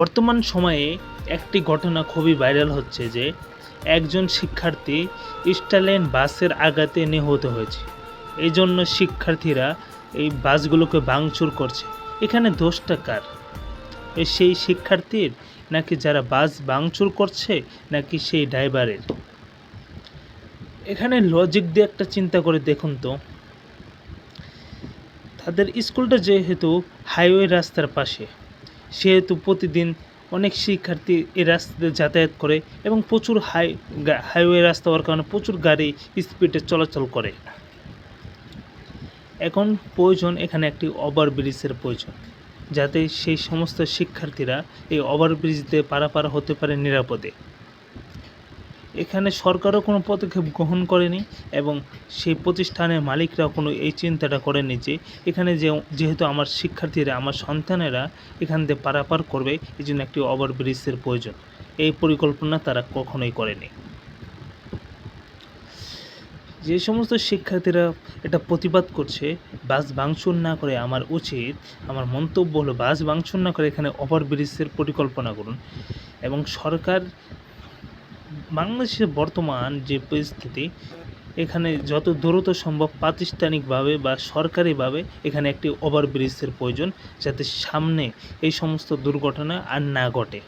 বর্তমান সময়ে একটি ঘটনা খুবই ভাইরাল হচ্ছে যে, একজন শিক্ষার্থী স্টাইলেন বাসের আঘাতে নিহত হয়েছে। এই জন্য শিক্ষার্থীরা এই বাসগুলোকে ভাঙচুর করছে। এখানে দোষটা কার? সেই শিক্ষার্থীর নাকি যারা বাস ভাঙচুর করছে, নাকি সেই ড্রাইভারের? এখানে লজিক দিয়ে একটা চিন্তা করে দেখুন তো। তাদের স্কুলটা যেহেতু হাইওয়ে রাস্তার পাশে সেহেতু প্রতিদিন অনেক শিক্ষার্থী এ রাস্তাতে যাতায়াত করে এবং প্রচুর হাই হাইওয়ে রাস্তা হওয়ার কারণে প্রচুর গাড়ি স্পিডে চলাচল করে। এখন প্রয়োজন এখানে একটি ওভারব্রিজের প্রয়োজন, যাতে সেই সমস্ত শিক্ষার্থীরা এই ওভারব্রিজ দিয়ে পারাপার হতে পারে নিরাপদে। এখানে সরকারও কোনো পদক্ষেপ গ্রহণ করেনি এবং সেই প্রতিষ্ঠানের মালিকরাও কোনো এই চিন্তাটা করেনি যে এখানে যে যেহেতু আমার শিক্ষার্থীরা, আমার সন্তানেরা এখান দিয়ে পারাপার করবে এই জন্য একটি ওভারব্রিজের প্রয়োজন। এই পরিকল্পনা তারা কখনোই করেনি। যে সমস্ত শিক্ষার্থীরা এটা প্রতিবাদ করছে, বাস ভাঙচুর না করে আমার উচিত, আমার মন্তব্য হলো বাস ভাঙচুর না করে এখানে ওভারব্রিজের পরিকল্পনা করুন। এবং সরকার বাংলাদেশের বর্তমান যে পরিস্থিতি, এখানে যত দ্রুত সম্ভব প্রাতিষ্ঠানিকভাবে বা সরকারিভাবে এখানে একটি ওভারব্রিজের প্রয়োজন যাতে সামনে এই সমস্ত দুর্ঘটনা আর না ঘটে।